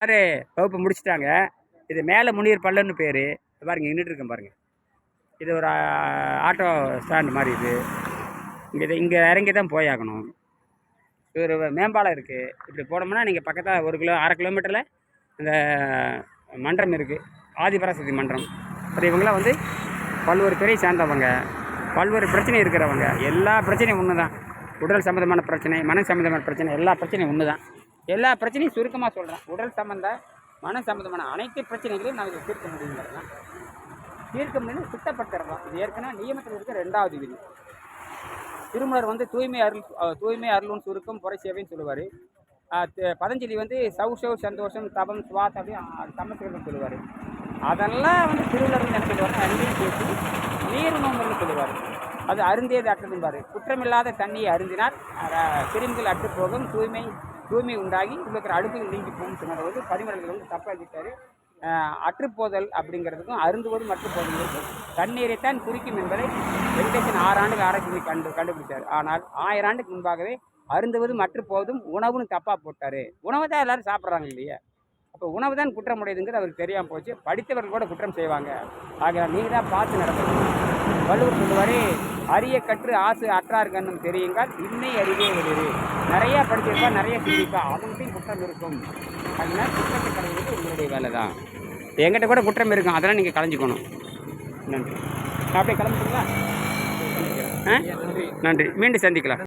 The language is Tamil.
யாரு வகுப்பு முடிச்சிட்டாங்க. இது மேலே முனியர் பள்ளன்னு பேர். பாருங்கள் நின்றுட்டு இருக்கேன் பாருங்கள் இது ஒரு ஆட்டோ ஸ்டாண்ட் மாதிரி இது. இங்கே இது இங்கே இறங்கி தான் போயாகணும் இது ஒரு மேம்பாலம் இருக்குது இப்படி போனோம்னா நீங்கள் பக்கத்தில் ஒரு கிலோ அரை கிலோமீட்டரில் இந்த மன்றம் இருக்குது ஆதிபராசக்தி மன்றம். அப்புறம் இவங்களாம் வந்து பல்வேறு துறை சார்ந்தவங்க. பல்வேறு பிரச்சனை இருக்கிறவங்க. எல்லா பிரச்சனையும் ஒன்று தான் உடல் சம்மந்தமான பிரச்சனை மன சம்மந்தமான பிரச்சனை எல்லா பிரச்சனையும் ஒன்று தான் எல்லா பிரச்சனையும் சுருக்கமாக சொல்கிறேன் உடல் சம்மந்த மன சம்மந்தமான அனைத்து பிரச்சனைகளையும் நான் இதை தீர்க்க முடியுங்கிறது தான் தீர்க்க முடியும் சுத்தப்படுத்துறதான் இது ஏற்கனவே நியமத்தில் இருக்க ரெண்டாவது விதி. திருமலர் வந்து தூய்மை அருள் தூய்மை அருளும் சுருக்கம் புறை சேவைன்னு சொல்லுவார். பதஞ்சலி வந்து சௌஷவ் சந்தோஷம் தபம் சுவாத் அப்படின்னு சமஸ்கிருதம் சொல்லுவார். அதெல்லாம் வந்து திருவள்ளுவர் வந்து என்ன பேசி நீர் சொல்லுவார். அது அருந்தியது அற்றதும்பார் குற்றமில்லாத தண்ணியை அருந்தினால் கிருமிகள் அற்று போகும் தூய்மை தூய்மை உண்டாகி இருக்கிற அடுப்புகள் நீங்கி போகும் சொன்னது வந்து பரிமளர்கள் வந்து தப்பாக எழுதிட்டாரு அற்றுப்போதல் அப்படிங்கிறதுக்கும் அருந்துவதும் அற்றுப்போதலுக்கும் தண்ணீரைத்தான் குறிக்கும் என்பதை வெங்கடேசன் ஆறு ஆண்டுகள் ஆராய்ச்சி கண்டு கண்டுபிடிச்சார். ஆனால் ஆயிரம் ஆண்டுக்கு முன்பாகவே அருந்துவதும் அற்றுப்போவதும் உணவுன்னு தப்பாக போட்டார். உணவை தான் எல்லோரும் சாப்பிட்றாங்க இல்லையா? அப்போ உணவு தான் குற்றம் உடையதுங்கிறது அவருக்கு தெரியாமல் போச்சு. படித்தவர்கள் கூட குற்றம் செய்வாங்க. ஆக நீங்கள் தான் பார்த்து நடக்கணும் வள்ளுவர் சொல்லுவார் அரிய கற்று ஆசு அற்றார் கண்ணும் தெரியுங்கள். இன்னை அறிவே வெளியே நிறையா படிச்சிருப்பா நிறைய சிந்திப்பா. அவங்கள்ட்டையும் குற்றம் இருக்கும். அதனால் குற்றத்தை களைவது உங்களுடைய வேலை தான் எங்கிட்ட கூட குற்றம் இருக்கும். அதெல்லாம் நீங்கள் கலைஞ்சிக்கணும். நன்றி. அப்படியே கிளம்பிட்டுங்களா? ஆ? நன்றி. மீண்டும் சந்திக்கலாம்.